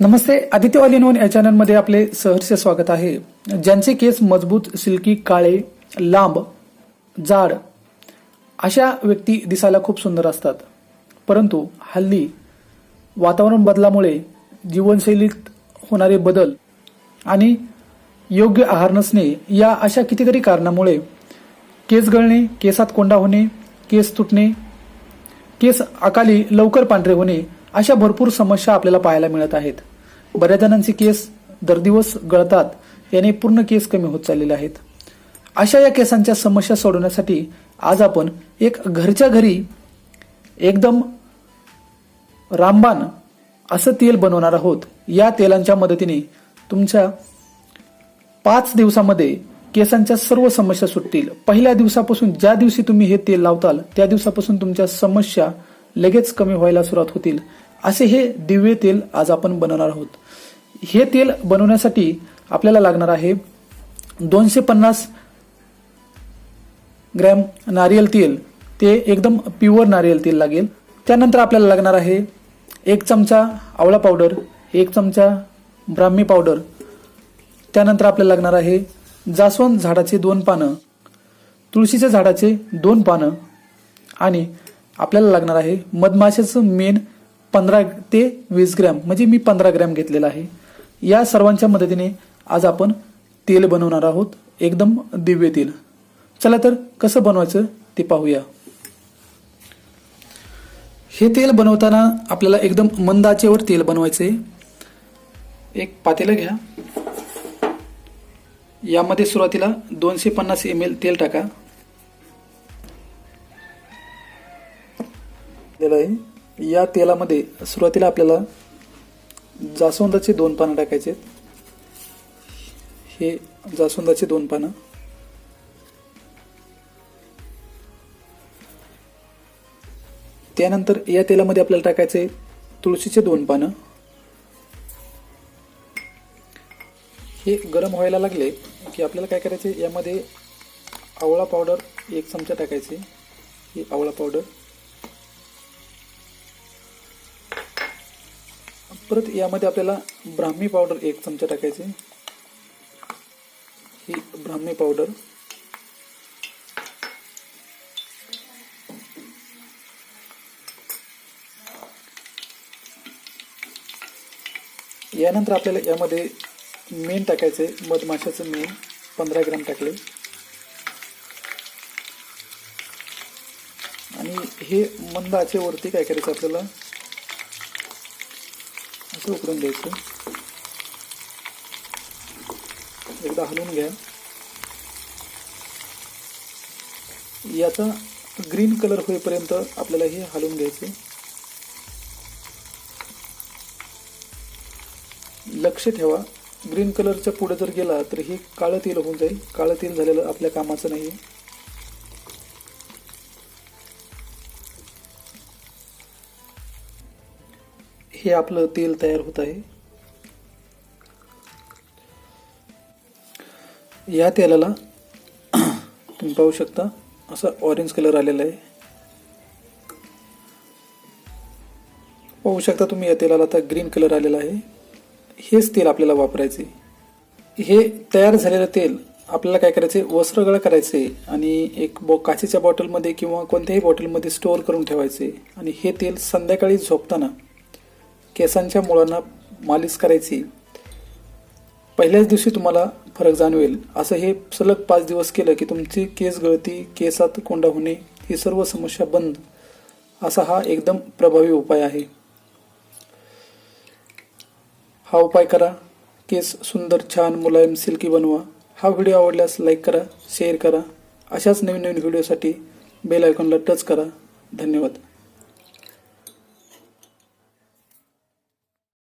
Namaste Aditya all in या चॅनलमध्ये आपले सहर्ष स्वागत आहे. ज्यांचे केस मजबूत सिल्की काळे लांब जाड अशा व्यक्ती दिसायला खूप सुंदर असतात. परंतु हल्ली वातावरण बदलामुळे जीवनशैलीत होणारे बदल आणि योग्य आहार नसणे या अशा कितीतरी कारणामुळे केस गळणे केसात कोंडा होणे केस तुटणे केस अकाली लवकर पांढरे होणे अशा भरपूर समस्या आपल्याला पाहायला मिळत आहेत. बऱ्याच जणांचे केस दर दिवस गळतात याने पूर्ण केस कमी होत चाललेले आहेत. अशा या केसांच्या समस्या सोडवण्यासाठी आज आपण एक घरच्या घरी एकदम रामबाण असं तेल बनवणार आहोत. या तेलांच्या मदतीने तुमच्या पाच दिवसामध्ये केसांच्या सर्व समस्या सुटतील. पहिल्या दिवसापासून ज्या दिवशी तुम्ही हे तेल लावताल त्या दिवसापासून तुमच्या समस्या लगेच कमी व्हायला सुरुवात होतील. असे हे दिव्य तेल आज आपण बनवणार आहोत. हे तेल बनवण्यासाठी आपल्याला लागणार आहे दोनशे पन्नास ग्रॅम नारियल तेल. ते एकदम प्युअर नारियल तेल लागेल. त्यानंतर आपल्याला लागणार आहे एक चमचा आवळा पावडर एक चमचा ब्राह्मी पावडर त्यानंतर आपल्याला लागणार आहे जास्वंद झाडाचे दोन पानं तुळशीच्या झाडाचे दोन पानं आणि आपल्याला लागणार आहे मधमाशाचं मेन पंधरा ते वीस ग्रॅम. म्हणजे मी पंधरा ग्रॅम घेतलेला आहे. या सर्वांच्या मदतीने आज आपण तेल बनवणार आहोत. एकदम दिव्य तेल. चला तर कसं बनवायचं ते पाहूया. हे तेल बनवताना आपल्याला एकदम मंद आचेवर तेल बनवायचे एक पातेलं घ्या. यामध्ये सुरुवातीला दोनशे पन्नास एम एल तेल टाका. या तेलामध्ये सुरुवातीला आपल्याला जास्वंदाचे दोन पानं टाकायचे. हे जास्वंदाचे दोन पानं. त्यानंतर या तेलामध्ये आपल्याला टाकायचे तुळशीचे दोन पानं. हे गरम व्हायला लागले की आपल्याला काय करायचे? यामध्ये आवळा पावडर एक चमचा टाकायचे. ही आवळा पावडर. परत यामध्ये आपल्याला ब्राह्मी पावडर एक चमचा टाकायचे. ही ब्राह्मी पावडर यानंतर आपल्याला यामध्ये मेन टाकायचे मधमाशाचं मेन पंधरा ग्राम टाकले. आणि हे मंद आचेवरती काय करायचं आपल्याला? असं उकडून द्यायचं एकदा हलवून घ्या. याचा ग्रीन कलर होईपर्यंत आपल्याला हे हलवून घ्यायचे. लक्ष ठेवा. ग्रीन कलरच्या पुढे जर गेला तर हे काळं तेल होऊन जाईल. काळं तेल झालेलं आपल्या कामाचं नाही आहे हे आपलं तेल तयार होत आहे. या तेलाला तुम्ही पाहू शकता असा ऑरेंज कलर आलेला आहे. पाहू शकता तुम्ही या तेलाला आता ग्रीन कलर आलेला आहे. हेच तेल आपल्याला वापरायचे हे तयार झालेलं तेल आपल्याला काय करायचे वस्त्रगळ करायचे आणि एक बॉ काचेच्या बॉटलमध्ये किंवा कोणत्याही बॉटलमध्ये स्टोअर करून ठेवायचे आणि हे तेल संध्याकाळी झोपताना केसांच्या मुळांना मालिश करायची. पहिल्याच दिवशी तुम्हाला फरक जाणवेल. असं हे सलग पाच दिवस केलं की तुमची केस गळती केसात कोंडा होणे ही सर्व समस्या बंद. असा हा एकदम प्रभावी उपाय आहे. हा उपाय करा. केस सुंदर छान मुलायम सिल्की बनवा. हा व्हिडिओ आवडल्यास लाईक करा शेअर करा. अशाच नवीन नवीन व्हिडिओसाठी बेल आयकॉनला टच करा. धन्यवाद.